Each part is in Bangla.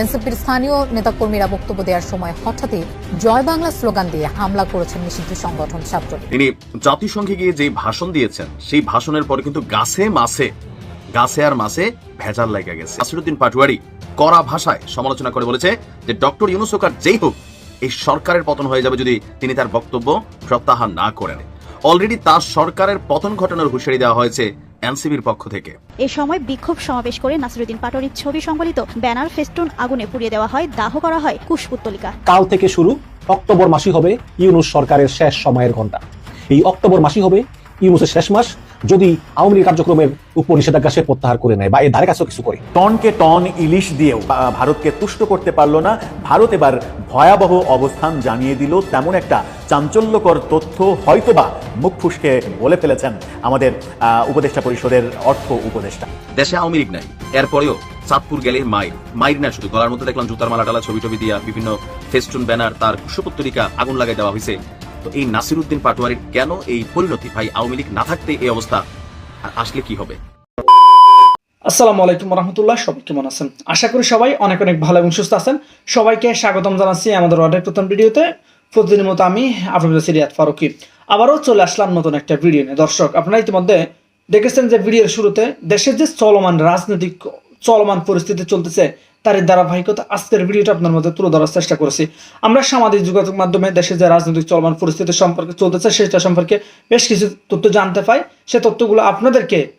এনসিপির স্থানীয় নেতাকর্মীরা বক্তব্য দেওয়ার সময় হঠাৎই জয় বাংলা স্লোগান দিয়ে হামলা করেছেন নিষিদ্ধ সংগঠন ছাত্রলীগ। তিনি জাতিসংঘে গিয়ে যে ভাষণ দিয়েছেন, সেই ভাষণের পরে কিন্তু গাছে মাছে, গাছে আর মাছে ভেজাল লেগে গেছে। আসিরুদ্দিন পাটুয়ারি কড়া ভাষায় সমালোচনা করে বলেছে যে, ডক্টর ইউনুসোকার যেই হোক, এই সরকারের পতন হয়ে যাবে যদি তিনি তার বক্তব্য প্রত্যাহার না করেন। অলরেডি তার সরকারের পতন ঘটানোর হুঁশিয়ারি দেওয়া হয়েছে এনসিবির পক্ষ থেকে। এ সময় বিক্ষোভ সমাবেশ করে নাসিরুদ্দিন পাটোয়ারির ছবি সংবলিত ব্যানার ফেস্টুন আগুনে পুড়িয়ে দেওয়া হয় দাহ করা হয় কুশপুত্তলিকা। কাল থেকে শুরু অক্টোবর মাসই হবে ইউনুস সরকারের শেষ সময়ের ঘণ্টা এই অক্টোবর মাসই হবে ইউনুসের শেষ মাস যদি আওয়ামী লীগ কার্যক্রমের উপর নিষেধাজ্ঞা সে প্রত্যাহার করে নেয় বা এর ধারে কাছেও কিছু করে। টনকে টন ইলিশ দিয়েও ভারতকে তুষ্ট করতে পারল না। ভারত এবার ভয়াবহ অবস্থান জানিয়ে দিল। তেমন একটা চাঞ্চল্যকর তথ্য হয়তোবা মুখ ফুসকে বলে ফেলেছেন আমাদের আহ, উপদেষ্টা পরিষদের অর্থ উপদেষ্টা। দেশে আওয়ামী লীগ নাই। এরপরেও চাঁদপুর গেলে মাইর। মাইর না শুধু গলার মধ্যে দেখলাম জুতার মালা টালা ছবি টবি দিয়া বিভিন্ন ফেস্টুন ব্যানার তার কুশপত্তরিকা আগুন লাগাই দেওয়া হয়েছে তো এই নাসিরুদ্দিন পাটোয়ারির কেন এই পরিণতি ভাই আওয়ামী লীগ না থাকতে এই অবস্থা? আর আসলে কি হবে? আসসালামু আলাইকুম রহমতুল্লাহ সবাই কেমন আছেন? আশা করি সবাই অনেক অনেক ভালো এবং সুস্থ আছেন। সবাইকে স্বাগতম জানাচ্ছি আমাদের অর্ডার নতুন ভিডিওতে। প্রতিদিনের মতো আমি আপনাদের সিরিয়াত ফারুকি। আবারও চলে আসলাম নতুন একটা ভিডিও নিয়ে। দর্শক, আপনারা ইতিমধ্যে দেখেছেন যে ভিডিওর শুরুতে দেশের যে চলমান রাজনৈতিক, চলমান পরিস্থিতি চলতেছে তার ধারাবাহিকতা আজকের ভিডিওটা আপনার মধ্যে তুলে ধরার চেষ্টা করেছি। আমরা সামাজিক যোগাযোগ মাধ্যমে দেশে যে রাজনৈতিক চলমান পরিস্থিতি সম্পর্কে চলতেছে, সেটা সম্পর্কে বেশ কিছু তথ্য জানতে পাই। সে তথ্যগুলো আপনাদেরকে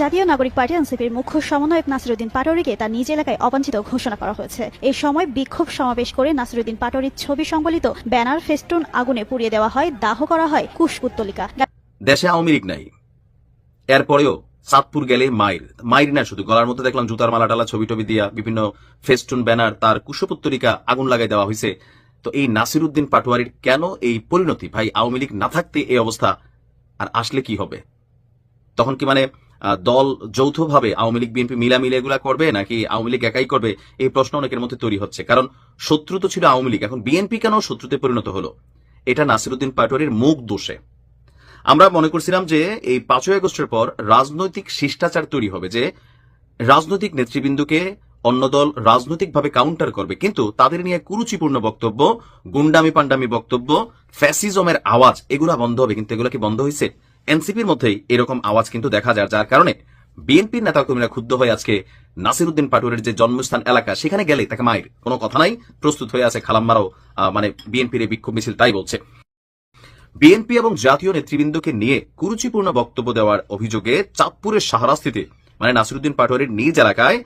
জাতীয় নাগরিক পার্টি এনসিপির মুখ্য সমন্বয়ক নাসিরুদ্দিন পাটোয়ারিকে তার নিজ এলাকায় অবাঞ্ছিত ঘোষণা করা হয়েছে। এই সময় বিক্ষোভ সমাবেশ করে নাসিরুদ্দিন পাটোয়ারির ছবি সংবলিত ব্যানার ফেস্টুন আগুনে পুড়িয়ে দেওয়া হয়, দাহ করা হয় কুশপুত্তলিকা দেশে আওয়ামী লীগ নাই। এরপরেও চাঁদপুর গেলে মাইর। মাইর না শুধু, গলার মধ্যে দেখলাম জুতার মালা টালা ছবি টবি দিয়া বিভিন্ন ফেস্টুন, ব্যানার, তার কুশপুত্তরিকা আগুন লাগাই দেওয়া হয়েছে তো এই নাসিরুদ্দিন পাটোয়ারির কেন এই পরিণতি? ভাই, আওয়ামী লীগ না থাকতে এই অবস্থা আর আসলে কি হবে? তখন কি মানে দল যৌথভাবে আওয়ামী লীগ, বিএনপি মিলামিলে এগুলা করবে নাকি আওয়ামী লীগ একাই করবে? এই প্রশ্ন অনেকের মধ্যে তৈরি হচ্ছে। কারণ শত্রু তো ছিল আওয়ামী লীগ। এখন বিএনপি কেন শত্রুতে পরিণত হলো? এটা নাসিরুদ্দিন পাটোয়ারির মুখ দোষে। আমরা মনে করছিলাম যে এই পাঁচই আগস্টের পর রাজনৈতিক শিষ্টাচার তৈরি হবে যে রাজনৈতিক নেতৃবৃন্দকে অন্য দল রাজনৈতিকভাবে কাউন্টার করবে। কিন্তু তাদের নিয়ে কুরুচিপূর্ণ বক্তব্য গুন্ডামি পান্ডামি বক্তব্য ফ্যাসিজমের আওয়াজ, এগুলা বন্ধ হবে। কিন্তু এগুলো কি বন্ধ হয়েছে এনসিপির মধ্যেই এরকম আওয়াজ কিন্তু দেখা যায়, যার কারণে বিএনপির নেতাকর্মীরা ক্ষুব্ধ হয়ে আজকে নাসিরুদ্দিন পাটোয়ারির যে জন্মস্থান এলাকা, সেখানে গেলে তাকে মায়ের কোনো কথা নাই, প্রস্তুত হয়ে আছে খালাম্মারাও মানে বিএনপির বিক্ষোভ মিছিল, তাই বলছে। বিএনপি এবং জাতীয় নেতৃবৃন্দকে নিয়ে কুরুচিপূর্ণ বক্তব্য দেওয়ার অভিযোগে চাঁদপুরের সাহারাস্তিতে মানে নাসিরুদ্দিন পাটোয়ারির নিজ এলাকায়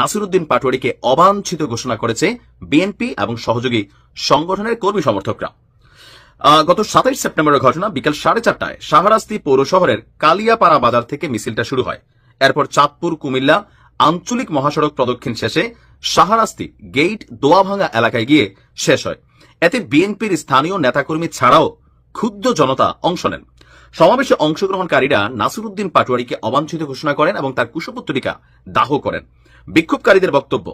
নাসিরুদ্দিন পাটোয়ারিকে অবাঞ্ছিত ঘোষণা করেছে বিএনপি এবং সহযোগী সংগঠনের কর্মী সমর্থকরা। গত সাতাইশ সেপ্টেম্বরের ঘটনা বিকেল সাড়ে চারটায় শাহরাস্তি পৌর শহরের কালিয়াপাড়া বাজার থেকে মিছিলটা শুরু হয়। এরপর চাঁদপুর, কুমিল্লা, আঞ্চলিক মহাসড়ক প্রদক্ষিণ শেষে শাহরাস্তি গেইট দোয়াভাঙ্গা এলাকায় গিয়ে শেষ হয়। এতে বিএনপির স্থানীয় নেতাকর্মী ছাড়াও ক্ষুব্ধ জনতা অংশ নেন। সমাবেশে অংশগ্রহণকারীরা নাসিরুদ্দিন পাটোয়ারিকে অবাঞ্ছিত ঘোষণা করেন এবং তার কুশপুত্তরিকা দাহ করেন। বিক্ষোভকারীদের বক্তব্য,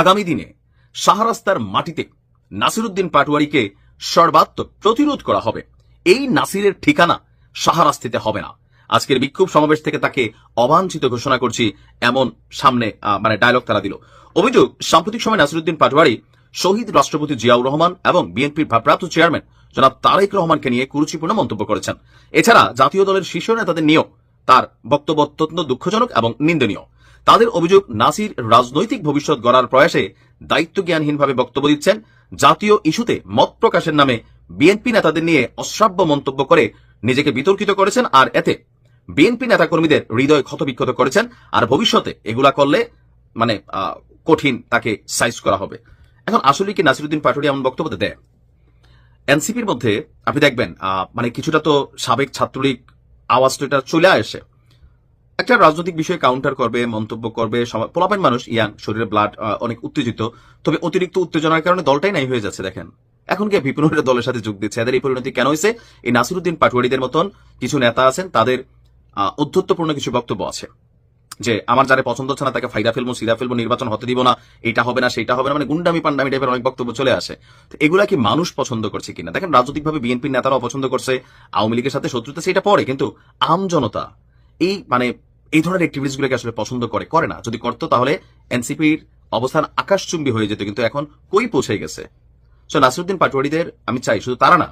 আগামী দিনে শাহরাস্তার মাটিতে নাসিরুদ্দিন পাটোয়ারিকে সর্বাত্মক প্রতিরোধ করা হবে। এই নাসিরের ঠিকানা শাহরাস্তিতে হবে না। আজকের বিক্ষোভ সমাবেশ থেকে তাকে অবাঞ্ছিত ঘোষণা করছি এমন সামনে মানে ডায়লগ তারা দিল। অভিযোগ, সাম্প্রতিক সময় নাসিরুদ্দিন পাটোয়ারি, শহীদ রাষ্ট্রপতি জিয়াউর রহমান এবং বিএনপির ভারপ্রাপ্ত চেয়ারম্যান জনাব তারেক রহমানকে নিয়ে কুরুচিপূর্ণ মন্তব্য করেছেন। এছাড়া জাতীয় দলের শীর্ষ নেতাদের নিয়েও তার বক্তব্য অত্যন্ত দুঃখজনক এবং নিন্দনীয়। তাদের অভিযোগ, নাসির রাজনৈতিক ভবিষ্যৎ গড়ার প্রয়াসে দায়িত্ব জ্ঞানহীনভাবে বক্তব্য দিচ্ছেন জাতীয় ইস্যুতে মত প্রকাশের নামে বিএনপি নেতাদের নিয়ে অশ্রাব্য মন্তব্য করে নিজেকে বিতর্কিত করেছেন আর এতে বিএনপি নেতাকর্মীদের হৃদয় ক্ষতবিক্ষত করেছেন আর ভবিষ্যতে এগুলা করলে মানে কঠিন তাকে সাইজ করা হবে। এখন আসলে কি নাসিরুদ্দিন পাটোয়ারি এমন বক্তব্য দেয়? এনসিপির মধ্যে আপনি দেখবেন মানে কিছুটা তো সাবেক ছাত্রলীগ আওয়াজ চলে আসে। একটা রাজনৈতিক বিষয়ে কাউন্টার করবে, মন্তব্য করবে পোলাপাইন মানুষ, ইয়াং, শরীরে ব্লাড অনেক উত্তেজিত। তবে অতিরিক্ত উত্তেজনার কারণে দলটাই নাই হয়ে যাচ্ছে, দেখেন। এখন কি বিপিনের দলের সাথে যোগ দিচ্ছে। এদের এই পরিণতি কেন হয়েছে? এই নাসিরুদ্দিন পাটোয়ারিদের মতন কিছু নেতা আছেন, তাদের অধ্যত্বপূর্ণ কিছু বক্তব্য আছে। যে, আমার যারা পছন্দ হচ্ছে না, তাকে ফাইদা ফেলব সিরা ফেলব, নির্বাচন হতে দিব না এটা হবে না সেটা হবে না। মানে গুন্ডামি, পান্ডামি টাইপের অনেক বক্তব্য চলে আসে। তো এগুলা কি মানুষ পছন্দ করছে কিনা? দেখেন, রাজনৈতিকভাবে বিএনপির নেতারাও পছন্দ করছে, আওয়ামী লীগের সাথে শত্রুতা, সেটা পরে। কিন্তু আম জনতা, এই মানে এই ধরনের অ্যাক্টিভিটিস গুলোকে আসলে পছন্দ করে করে না। যদি করতো তাহলে এনসিপির অবস্থান আকাশচুম্বী হয়ে যেত, কিন্তু এখন কই পৌঁছে গেছে? সো নাসিরুদ্দিন পাটোয়ারিদের আমি চাই, শুধু তারা না,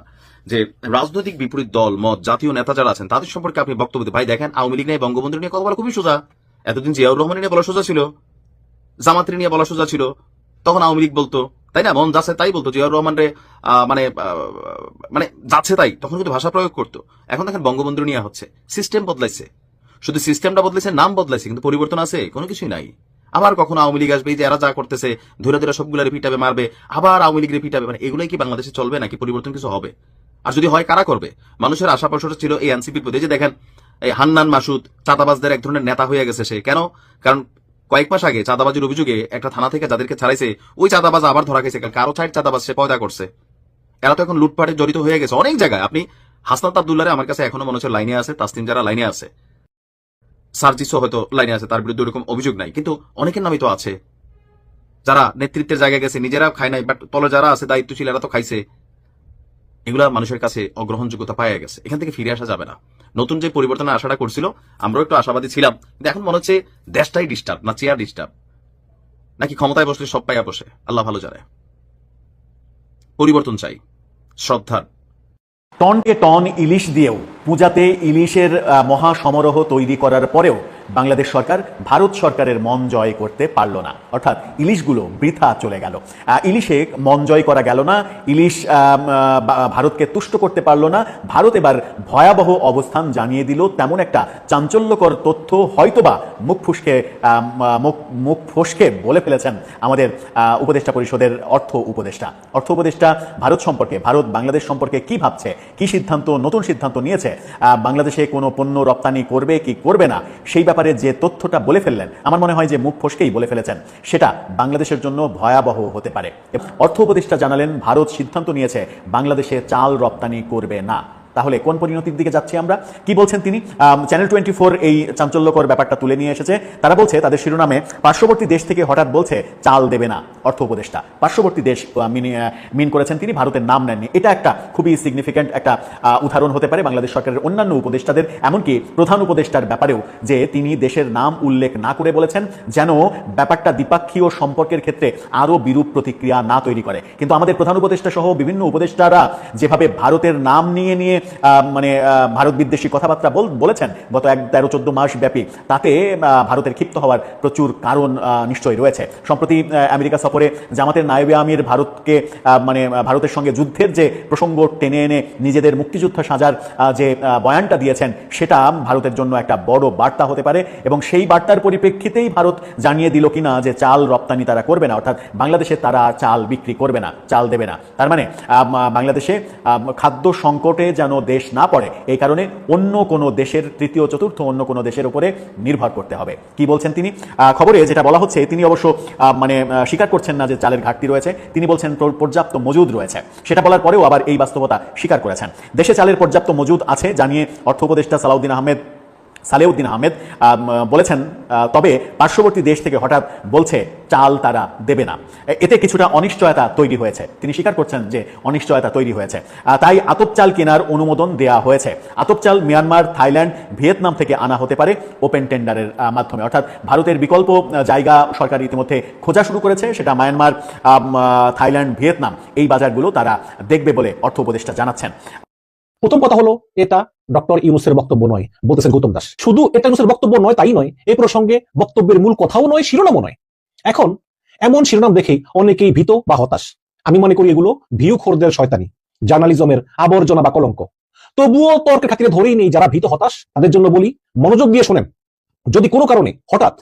যে রাজনৈতিক বিপরীত দল, মত, জাতীয় নেতা যারা আছেন, তাদের সম্পর্কে আপনি বক্তব্য দিন। ভাই দেখেন, আওয়ামী লীগ নিয়ে বঙ্গবন্ধু নিয়ে কথা বলা খুবই সোজা। এতদিন জিয়াউর রহমান নিয়ে বলা সোজা ছিল। জামাত্রী নিয়ে বলা সোজা ছিল। তখন আওয়ামী লীগ বলতো। তাই না? মন যাচ্ছে তাই বলতো। জিয়াউর রহমান রে মানে মানে যাচ্ছে তাই। তখন কিন্তু ভাষা প্রয়োগ করতো। এখন দেখেন বঙ্গবন্ধু নিয়ে হচ্ছে। সিস্টেম বদলাইছে। শুধু সিস্টেমটা বদলাইছে নাম বদলাইছে কিন্তু পরিবর্তন আছে, কোনো কিছুই নাই। আবার কখনো আওয়ামী লীগ আসবে যে এরা যা করতেছে, ধরে ধরে সবগুলারে পিটাবে মারবে, আবার আওয়ামী লীগের পিটাবে মানে এগুলোই কি বাংলাদেশে চলবে নাকি পরিবর্তন কিছু হবে? আর যদি হয়, কারা করবে? মানুষের আশা প্রশ্নটা ছিল এই এনসিপির প্রতি। যে দেখেন, এই হান্নান মাসুদ চাঁদাবাজদের এক ধরনের নেতা হয়ে গেছে সে। কেন? কারণ কয়েক মাস আগে চাঁদাবাজির অভিযোগে একটা থানা থেকে যাদেরকে ছাড়াইছে, ওই চাঁদাবাজ আবার ধরা গেছে কারও ছাইড চাঁদাবাজ সে পয়দা করছে। এরা তো এখন লুটপাটে জড়িত হয়ে গেছে। অনেক জায়গায়। আপনি হাসনাত আবদুল্লারে আমার কাছে এখনও মনে হচ্ছে লাইনে আছে তাসলিম যারা লাইনে আছে। সার্জিসও হয়তো লাইনে আছে, তার বিরুদ্ধে ওরকম অভিযোগ নাই। কিন্তু অনেকের নামই তো আছে। যারা নেতৃত্বের জায়গায় গেছে নিজেরা খায় নাই বাট তলে যারা আছে, দায়িত্বশীল, এরা তো খাইছে। এগুলা মানুষের কাছে অগ্রহণযোগ্যতা পাওয়া গেছে। এখান থেকে ফিরে আসা যাবে না। নতুন যে পরিবর্তনের আশাটা করছিল, আমরাও একটু আশাবাদী ছিলাম। কিন্তু এখন মনে হচ্ছে দেশটাই ডিস্টার্ব না চেয়ার ডিস্টার্ব নাকি ক্ষমতায় বসলে সব পাইয়া বসে। আল্লাহ ভালো জানে। পরিবর্তন চাই। শ্রদ্ধার। টনকে টন ইলিশ দিয়েও পূজাতে ইলিশের মহা সমারোহ তৈরি করার পরেও বাংলাদেশ সরকার ভারত সরকারের মন জয় করতে পারল না। অর্থাৎ ইলিশগুলো বৃথা চলে গেল। ইলিশে মন জয় করা গেল না, ইলিশ ভারতকে তুষ্ট করতে পারল না। ভারত এবার ভয়াবহ অবস্থান জানিয়ে দিল। তেমন একটা চাঞ্চল্যকর তথ্য হয়তোবা মুখ ফুসকে মুখ মুখ ফসকে বলে ফেলেছেন আমাদের উপদেষ্টা পরিষদের অর্থ উপদেষ্টা। অর্থ উপদেষ্টা, ভারত সম্পর্কে, ভারত বাংলাদেশ সম্পর্কে কি ভাবছে? কি সিদ্ধান্ত, নতুন সিদ্ধান্ত নিয়েছে? বাংলাদেশে কোনো পণ্য রপ্তানি করবে কি করবে না? সেই যে তথ্যটা বলে ফেললেন, আমার মনে হয় যে মুখ ফসকেই বলে ফেলেছেন। সেটা বাংলাদেশের জন্য ভয়াবহ হতে পারে। অর্থ উপদেষ্টা জানালেন, ভারত সিদ্ধান্ত নিয়েছে, বাংলাদেশে চাল রপ্তানি করবে না। তাহলে কোন পরিণতির দিকে যাচ্ছি আমরা? কি বলছেন তিনি? চ্যানেল টোয়েন্টি ফোর এই চাঞ্চল্যকর ব্যাপারটা তুলে নিয়ে এসেছে। তারা বলছে, তাদের শিরোনামে, পার্শ্ববর্তী দেশ থেকে হঠাৎ বলছে, চাল দেবে না, অর্থ উপদেষ্টা। পার্শ্ববর্তী দেশ মিন করেছেন তিনি, ভারতের নাম নেননি। এটা একটা খুবই সিগনিফিক্যান্ট একটা উদাহরণ হতে পারে বাংলাদেশ সরকারের অন্যান্য উপদেষ্টাদের, এমনকি প্রধান উপদেষ্টার ব্যাপারেও, যে তিনি দেশের নাম উল্লেখ না করে বলেছেন, যেন ব্যাপারটা দ্বিপাক্ষীয় সম্পর্কের ক্ষেত্রে আরও বিরূপ প্রতিক্রিয়া না তৈরি করে। কিন্তু আমাদের প্রধান উপদেষ্টা সহ বিভিন্ন উপদেষ্টারা যেভাবে ভারতের নাম নিয়ে নিয়ে মানে ভারত বিদ্বেষী কথাবার্তা বল- বলেছেন গত এক তেরো চোদ্দ মাস ব্যাপী। তাতে ভারতের ক্ষিপ্ত হওয়ার প্রচুর কারণ নিশ্চয়ই রয়েছে। সম্প্রতি আমেরিকা সফরে জামাতের নায়েবে আমির ভারতকে মানে ভারতের সঙ্গে যুদ্ধের যে প্রসঙ্গ টেনে এনে নিজেদের মুক্তিযুদ্ধ সাজার যে বয়ানটা দিয়েছেন, সেটা ভারতের জন্য একটা বড় বার্তা হতে পারে এবং সেই বার্তার পরিপ্রেক্ষিতেই ভারত জানিয়ে দিল কিনা যে চাল রপ্তানি তারা করবে না, অর্থাৎ বাংলাদেশে তারা চাল বিক্রি করবে না, চাল দেবে না। তার মানে বাংলাদেশে খাদ্য সংকটে যেন দেশ না পড়ে, এই কারণে অন্য কোনো দেশের তৃতীয়, চতুর্থ অন্য কোনো দেশের উপরে নির্ভর করতে হবে। কি বলছেন তিনি? খবরে যেটা বলা হচ্ছে, তিনি অবশ্য মানে স্বীকার করছেন না যে চালের ঘাটতি রয়েছে, তিনি বলছেন পর্যাপ্ত মজুদ রয়েছে। সেটা বলার পরেও আবার এই বাস্তবতা স্বীকার করেছেন। দেশে চালের পর্যাপ্ত মজুদ আছে, জানিয়ে অর্থ উপদেষ্টা সালাউদ্দিন আহমেদ সালেউদ্দিন আহমেদ বলেছেন তবে পার্শ্ববর্তী দেশ থেকে হঠাৎ বলছে, চাল তারা দেবে না। এতে কিছুটা অনিশ্চয়তা তৈরি হয়েছে। তিনি স্বীকার করছেন যে অনিশ্চয়তা তৈরি হয়েছে। তাই আতপ চাল কেনার অনুমোদন দেয়া হয়েছে। আতপ চাল মিয়ানমার, থাইল্যান্ড, ভিয়েতনাম থেকে আনা হতে পারে ওপেন টেন্ডারের মাধ্যমে। অর্থাৎ ভারতের বিকল্প জায়গা সরকার ইতিমধ্যে খোঁজা শুরু করেছে। সেটা মায়ানমার থাইল্যান্ড, ভিয়েতনাম, এই বাজারগুলো তারা দেখবে বলে অর্থ উপদেষ্টা জানাচ্ছেন। প্রথম কথা হলো, এটা ডক্টর ইউনুসের বক্তব্য নয়, বলতেছেন গৌতম দাস। শুধু এটা ইউনুসের বক্তব্য নয়, তাই নয় এই প্রসঙ্গে বক্তব্যের মূল কথাও নয়, শিরোনামও নয়। এখন, এমন শিরোনাম দেখেই অনেকেই ভীত বা হতাশ। আমি মনে করি এগুলো ভিউ খোরদের শয়তানি, জার্নালিজমের আবর্জনা বা কলঙ্ক। তবুও তর্কের খাতিরে ধরেই নেই যারা ভীত, হতাশ, তাদের জন্য বলি, মনোযোগ দিয়ে শোনেন। যদি কোনো কারণে হঠাৎ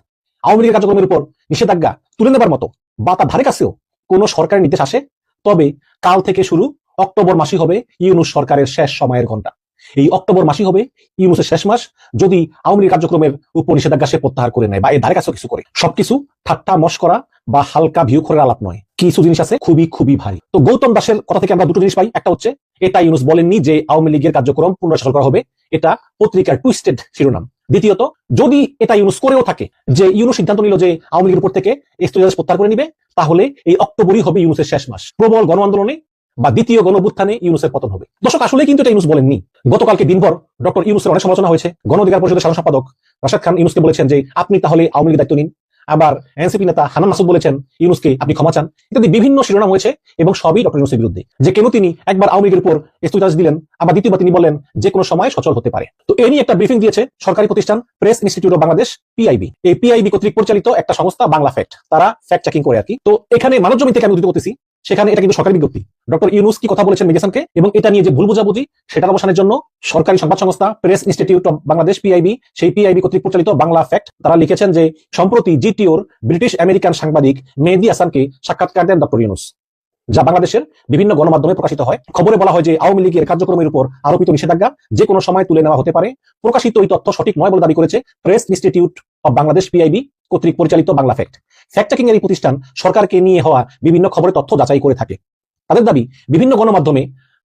আওয়ামী লীগের কার্যক্রমের উপর নিষেধাজ্ঞা তুলে নেবার মতো বা তার ধারে কাছেও কোনো সরকারি নির্দেশ আসে, তবে কাল থেকে শুরু অক্টোবর মাসই হবে ইউনুস সরকারের শেষ সময়ের ঘণ্টা এই অক্টোবর মাসই হবে ইউনুসের শেষ মাস যদি আওয়ামী লীগ কার্যক্রমের উপর নিষেধাজ্ঞা সে প্রত্যাহার করে নেয় বা এর ধারে কাছেও কিছু করে। সবকিছু ঠাট্টা মস্করা বা হালকা ভিউ করে আলাপ নয়। কিছু জিনিস আছে খুবই খুবই ভারী। তো গৌতম দাসের কথা থেকে আমরা দুটো জিনিস পাই। একটা হচ্ছে, এটা ইউনুস বলেননি যে আওয়ামী লীগের কার্যক্রম পুনর্সফল করা হবে। এটা পত্রিকার টুইস্টেড শিরোনাম। দ্বিতীয়ত, যদি এটা ইউনুস করেও থাকে, যে ইউনুস সিদ্ধান্ত নিল যে আওয়ামী লীগের উপর থেকে স্থিতিরাজ প্রত্যাহার করে নিবে, তাহলে এই অক্টোবরই হবে ইউনুসের শেষ মাস। প্রবল গণ আন্দোলনে বা দ্বিতীয় গণ অভ্যুত্থানে ইউনুসের পতন হবে। দর্শক আসলে কিন্তু এটা ইউনুস বলেননি। গতকালকে দিনভর ডক্টর ইউনুসের অনেক সমালোচনা হয়েছে। গণ অধিকার পরিষদের সাধারণ সম্পাদক রাশাদ খান ইউনুসকে বলেছেন যে, আপনি তাহলে আওয়ামী দায়িত্ব নিন। আবার এনসিপি নেতা হানান মাসুদ বলেছেন, ইউনুসকে আপনি ক্ষমা চান। ইত্যাদি বিভিন্ন শিরোনাম হয়েছে এবং সবই ডক্টর ইউনুসের বিরুদ্ধে। যে কেন তিনি একবার আওয়ামী লীগের উপর স্থিতাদেশ দিলেন, আবার দ্বিতীয়বার তিনি বলেন যে কোনো সময় সচল হতে পারে। তো এ নিয়ে একটা ব্রিফিং দিয়েছে সরকারি প্রতিষ্ঠান press institute of Bangladesh PIB এই পিআইবি কর্তৃক পরিচালিত একটা সংস্থা, বাংলা ফ্যাক্ট তারা ফ্যাক্ট চেকিং করে আর কি। তো এখানে মানব জমি থেকে আমি উদ্ধৃত করতেছি। সেখানে এটা কিন্তু সরকারি বিজ্ঞপ্তি। ডক্টর ইউনুস কি কথা বলেছেন মেডিসানকে? এবং এটা নিয়ে যে ভুল বোঝাবুঝি সেটার অবসানের জন্য সরকারি সংবাদ সংস্থা press institute of Bangladesh, PIB, সেই পিআইবি কর্তৃক পরিচালিত বাংলা ফ্যাক্ট, তারা লিখেছেন যে, সম্প্রতি জিটিওর ব্রিটিশ আমেরিকান সাংবাদিক মেহেদি হাসানকে সাক্ষাৎকার দেন ডক্টর ইউনুস, যা বাংলাদেশের বিভিন্ন গণমাধ্যমে প্রকাশিত হয়। খবরে বলা হয় যে, আওয়ামী লীগের কার্যক্রমের উপর আরোপিত নিষেধাজ্ঞা যে কোনো সময় তুলে নেওয়া হতে পারে। প্রকাশিত এই তথ্য সঠিক নয় বলে দাবি করেছে press institute of Bangladesh, PIB কর্তৃক পরিচালিত বাংলা ফ্যাক্ট। ফ্যাক্ট চেকিং এর এই প্রতিষ্ঠান সরকারকে নিয়ে হওয়া বিভিন্ন খবরের তথ্য যাচাই করে থাকে। তাদের দাবি, বিভিন্ন গণমাধ্যমে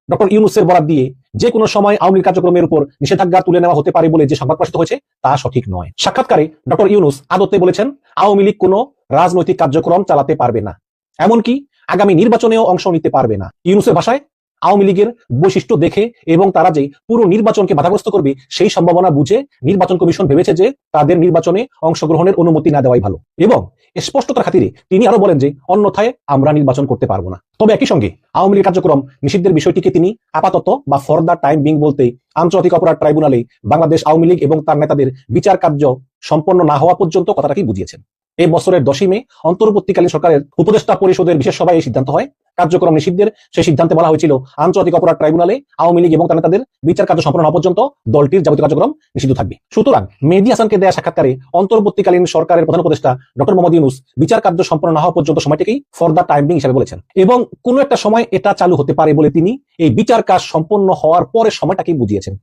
ডক্টর ইউনুসের বরাদ দিয়ে যে কোনো সময় আওয়ামী লীগ কার্যক্রমের উপর নিষেধাজ্ঞা তুলে নেওয়া হতে পারে বলে যে সংবাদ প্রকাশিত হয়েছে, তা সঠিক নয়। সাক্ষাৎকারে ডক্টর ইউনুস আদতে বলেছেন, আওয়ামী লীগ কোনো রাজনৈতিক কার্যক্রম চালাতে পারবে না। এমনকি আগামী নির্বাচনেও অংশ নিতে পারবে না। ইউনুসের ভাষায় আওয়ামী লীগের বৈশিষ্ট্য দেখে এবং তারা যে পুরো নির্বাচনকে বাধাগ্রস্ত করবে, সেই সম্ভাবনা বুঝে নির্বাচন কমিশন ভেবেছে যে তাদের নির্বাচনে অংশগ্রহণের অনুমতি না দেওয়াই ভালো। এবং স্পষ্টতার খাতিরে তিনি আরও বলেন যে, অন্যথায় আমরা নির্বাচন করতে পারব না। তবে একই সঙ্গে আওয়ামী লীগ কার্যক্রম নিষিদ্ধের বিষয়টিকে তিনি আপাতত বা ফর দ্য টাইম বিং বলতে আন্তর্জাতিক অপরাধ ট্রাইব্যুনালে বাংলাদেশ আওয়ামী লীগ এবং তার নেতাদের বিচার কার্য সম্পন্ন না হওয়া পর্যন্ত কথাটাকে বুঝিয়েছেন। এই বছরের দশই মে অন্তর্বর্তীকালীন সরকারের উপদেষ্টা পরিষদের বিশেষ সভায় এই সিদ্ধান্ত হয়। কার্যক্রম নিষিদ্ধের সেই সিদ্ধান্তে বলা হয়েছিল, আন্তর্জাতিক অপরাধ ট্রাইব্যুনালে আওয়ামী লীগ এবং তার নেতাদের বিচার কার্য সম্পন্ন হওয়া পর্যন্ত দলটির যাবতীয় কার্যক্রম নিষিদ্ধ থাকবে। সুতরাং মেহেদি হাসানকে দেয়া সাক্ষাৎকারে অন্তর্বর্তীকালীন সরকারের প্রধান উপদেষ্টা ডক্টর মোহাম্মদ ইউনুস বিচার কার্য সম্পন্ন না হওয়া পর্যন্ত সময়টিকেই ফর দ্য টাইমিং হিসাবে বলেছেন। এবং কোন একটা সময় এটা চালু হতে পারে বলে তিনি এই বিচার কাজ সম্পন্ন হওয়ার পরে সময়টাকেই বুঝিয়েছেন।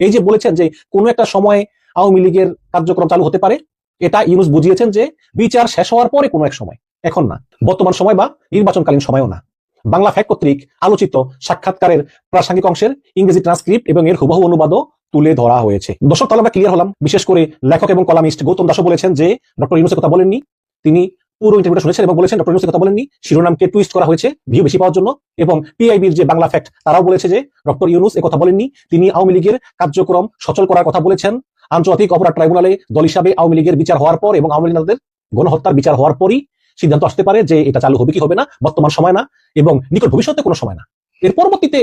এই যে বলেছেন যে কোন একটা সময় আওয়ামী লীগের কার্যক্রম চালু হতে পারে এটা ইউনুস বুঝিয়েছেন যে বিচার শেষ হওয়ার পরে কোনো এক সময়, এখন না। বর্তমান সময় বা নির্বাচনকালীন সময়ও না। বাংলা ফ্যাক কর্তৃক আলোচিত সাক্ষাৎকারের প্রাসঙ্গিক অংশের ইংরেজি ট্রান্সক্রিপ্ট এবং এর হুবহু অনুবাদও তুলে ধরা হয়েছে। দর্শক, তাহলে ক্লিয়ার হলাম। বিশেষ করে লেখক এবং কলামিস্ট গৌতম দাসও বলেছেন যে ডক্টর ইউনুসের কথা বলেননি। তিনি পুরো ইন্টারভিউটা শুনেছেন এবং বলেছেন ডক্টর ইউনুসের কথা বলেননি। শিরোনামকে টুইস্ট করা হয়েছে ভিউ বেশি পাওয়ার জন্য এবং পিআইবির যে বাংলা ফ্যাক্ট তারাও বলেছে যে ডক্টর ইউনুস কথা বলেননি। তিনি আওয়ামী লীগের কার্যক্রম সচল করার কথা বলেছেন। আন্তর্জাতিক অপরাধ ট্রাইব্যুনালে দল হিসাবে আওয়ামী লীগের বিচার হওয়ার পর এবং আওয়ামী লীগের গণহত্যার বিচার হওয়ার পরই সিদ্ধান্ত আসতে পারে যে এটা চালু হবে কি হবে না, বর্তমান সময় না এবং নিকট ভবিষ্যতে কোনো সময় না। এর পরবর্তীতে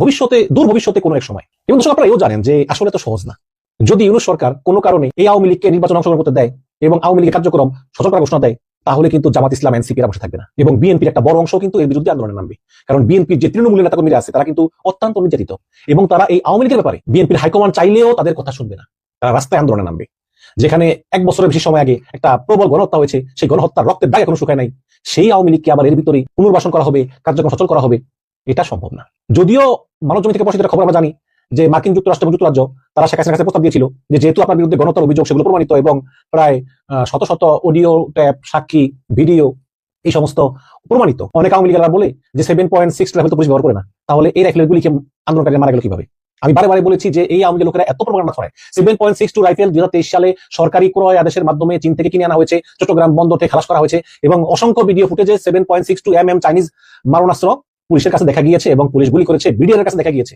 ভবিষ্যতে, দূর ভবিষ্যতে কোনো এক সময়। এবং দর্শক, আপনারা এও জানেন যে আসলে তো সহজ না। যদি ইউনুস সরকার কোনো কারণে এই আওয়ামী লীগকে নির্বাচন অংশগ্রহণ করতে দেয় এবং আওয়ামী লীগের কার্যক্রম সচল ঘোষণা দেয়, তাহলে কিন্তু জামাত ইসলাম এনসিপি বসে থাকবে না। এবং বিএনপির একটা বড় অংশ কিন্তু এর বিরুদ্ধে আন্দোলনে নামবে। কারণ বিএনপির যে তৃণমূলের নেতাকর্মীরা আছে, তারা কিন্তু অত্যন্ত নির্যাতিত। এবং তারা এই আওয়ামী লীগের ব্যাপারে বিএনপির হাইকমান্ড চাইলেও তাদের কথা শুনবে না। রাস্তায় আন্দোলনে নামবে। যেখানে এক বছরের বেশি সময় আগে একটা প্রবল গণহত্যা হয়েছে, সেই গণহত্যার রক্তের দাগ এখনও শুকায় নাই। সেই আওয়ামী লীগকে আবার এর ভিতরে পুনর্বাসন করা হবে, কার্যক্রম সচল করা হবে, এটা সম্ভব না। যদিও মানব জমি থেকে প্রকাশিত খবর আমরা জানি যে মার্কিন যুক্তরাষ্ট্র এবং যুক্তরাজ্য, তারা শেখ হাসিনার কাছে প্রস্তাব দিয়েছিল যেহেতু আপনার বিরুদ্ধে গণহত্যার অভিযোগ সেগুলো প্রমাণিত এবং প্রায় শত শত অডিও, ট্যাপ, সাক্ষী, ভিডিও এই সমস্ত প্রমাণিত, অনেক আওয়ামী লীগেরা বলে যে সেভেন পয়েন্ট সিক্স রাইফেল তো পুলিশ ব্যবহার করে না। তাহলে এই রাইফেলের গুলিকে আন্দোলনকারীরা মারা গেল কীভাবে? আমি বারে বারে বলেছি যে এই আওয়ামী লোকেরা এত প্রোগ্রাম ছড়ায়। Seven point six two rifle দুই সালে সরকারি ক্রয় আদেশের মাধ্যমে চীন থেকে কিনে আনা হয়েছে, চট্টগ্রাম বন্দর থেকে খালাস করা হয়েছে এবং অসংখ্য ভিডিও ফুটেজে seven point six two M M Chinese মারণাস্ত্র পুলিশের কাছে দেখা গিয়েছে এবং পুলিশ গুলি করেছে বিডিআর কাছে দেখা গিয়েছে।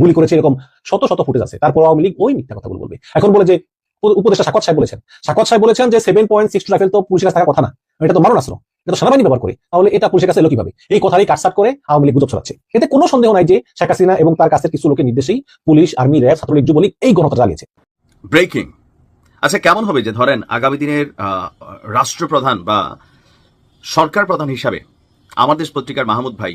গুলি করেছে এরকম শত শত ফুটেজ আছে। তারপর আওয়ামী লীগ ওই মিথ্যা কথাগুলো বলবে। এখন বলে যে উপ- উপদেষ্টা সাকত সাহেব বলেছেন। সাকত সাহেব বলেছেন যে seven point six two rifle তো পুলিশের কাছে থাকার কথা না। এটা তো মারণাস্ত্র, এটা তো সেনাবাহিনী ব্যবহার করে, তাহলে এটা পুলিশের কাছে এলো কীভাবে এই কথারই কাটসাট করে আওয়ামী লীগ গুজব ছড়াচ্ছে। এতে কোনো সন্দেহ নাই যে শেখ হাসিনা এবং তার কাছের কিছু লোকের নির্দেশেই police, army, RAB, Chhatra League, Jubo League এই গণহত্যা চালিয়েছে। ব্রেকিং। আচ্ছা কেমন হবে যে ধরেন আগামী দিনের রাষ্ট্রপ্রধান বা সরকার প্রধান হিসাবে আমার দেশ পত্রিকার মাহমুদ ভাই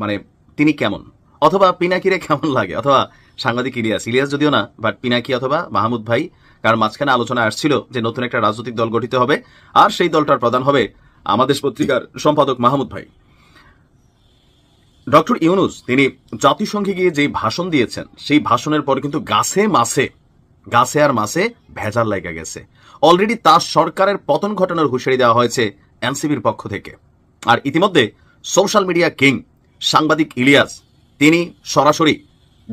মানে তিনি কেমন? অথবা পিনাকিরে কেমন লাগে? অথবা সাংবাদিক ইলিয়াস ইলিয়াস যদিও না বাট পিনাকি অথবা মাহমুদ ভাই কার মাঝখানে আলোচনা আসছিল যে নতুন একটা রাজনৈতিক দল গঠিত হবে, আর সেই দলটার প্রধান হবে আমাদের পত্রিকার সম্পাদক মাহমুদ ভাই। ডক্টর ইউনুস, তিনি জাতিসংঘে গিয়ে যে ভাষণ দিয়েছেন, সেই ভাষণের পরে কিন্তু গাছে মাসে গাছে আর মাসে ভেজাল লাগা গেছে। অলরেডি তার সরকারের পতন ঘটানোর হুঁশিয়ারি দেওয়া হয়েছে এনসিবির পক্ষ থেকে। আর ইতিমধ্যে সোশ্যাল মিডিয়া কিং, সাংবাদিক ইলিয়াস, তিনি সরাসরি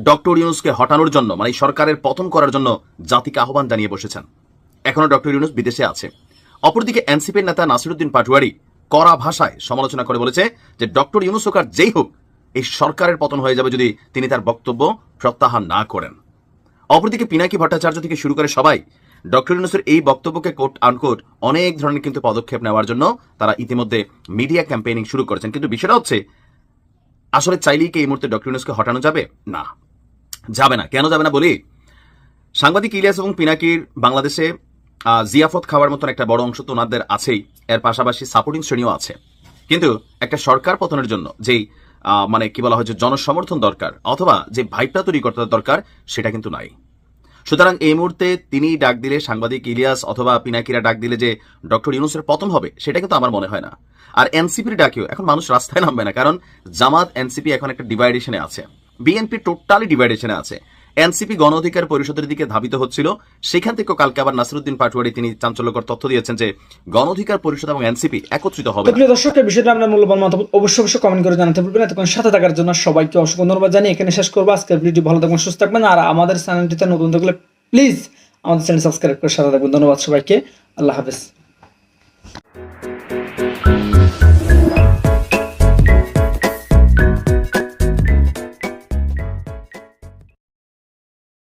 ডক্টর ইউনুসকে হটানোর জন্য মানে সরকারের পতন করার জন্য জাতিকে আহ্বান জানিয়ে বসেছেন। এখনও ডক্টর ইউনুস বিদেশে আছে। অপরদিকে এনসিপির নেতা নাসিরুদ্দিন পাটুয়ারি কড়া ভাষায় সমালোচনা করে বলেছে যে, ডক্টর ইউনুস হোক আর যেই হোক, এই সরকারের পতন হয়ে যাবে যদি তিনি তার বক্তব্য প্রত্যাহার না করেন। অপরদিকে পিনাকি ভট্টাচার্য থেকে শুরু করে সবাই ডক্টর ইউনুসের এই বক্তব্যকে কোট আনকোট অনেক ধরনের কিন্তু পদক্ষেপ নেওয়ার জন্য তারা ইতিমধ্যে মিডিয়া ক্যাম্পেইনিং শুরু করেছেন। কিন্তু বিষয়টা হচ্ছে, আসলে চাইলেই কি এই মুহূর্তে ডক্টর ইউনুসকে হটানো যাবে? না। যাবে না। কেন যাবে না বলি? সাংবাদিক ইলিয়াস এবং পিনাকির বাংলাদেশে জিয়াফত খাওয়ার মতন একটা বড় অংশ তো ওনাদের আছেই। এর পাশাপাশি সাপোর্টিং শ্রেণীও আছে। কিন্তু একটা সরকার পতনের জন্য যেই মানে কি বলা হয় যে জনসমর্থন দরকার অথবা যে ভাইপটা তৈরি করতে দরকার, সেটা কিন্তু নাই। সুতরাং এই মুহূর্তে তিনি ডাক দিলে সাংবাদিক ইলিয়াস অথবা পিনাকিরা ডাক দিলে যে ডক্টর ইউনুসের পতন হবে, সেটা কিন্তু আমার মনে হয় না। আর এনসিপির ডাকেও এখন মানুষ রাস্তায় নামবে না, কারণ জামাত, এনসিপি এখন একটা ডিভাইডেশনে আছে। বিএনপি টোটালি ডিভাইডেশনে আছে। এনসিপি গণ অধিকার পরিষদের দিকে ধাবিত হচ্ছিল। সেখান থেকে কালকে আবার নাসিরুদ্দিন পাটোয়ারি তিনি চাঞ্চল্যকর তথ্য দিয়েছেন যে, গণ অধিকার পরিষদ এবং এনসিপি একত্রিত হবে প্রিয় দর্শক, এই বিষয়টা আপনার মূল্যবান মতামত অবশ্যই অবশ্যই কমেন্ট করে জানাতে ভুলবেন এতক্ষণ সাথে থাকার জন্য সবাইকে অসংখ্য ধন্যবাদ জানিয়ে এখানে শেষ করব। আজকের ভিডিও ভালো থাকবেন, সুস্থ থাকবেন। আর আমাদের চ্যানেলটিতে নতুন থাকলে প্লিজ আমাদের চ্যানেল সাবস্ক্রাইব করে সাথে থাকবেন। ধন্যবাদ সবাইকে। আল্লাহ হাফেজ।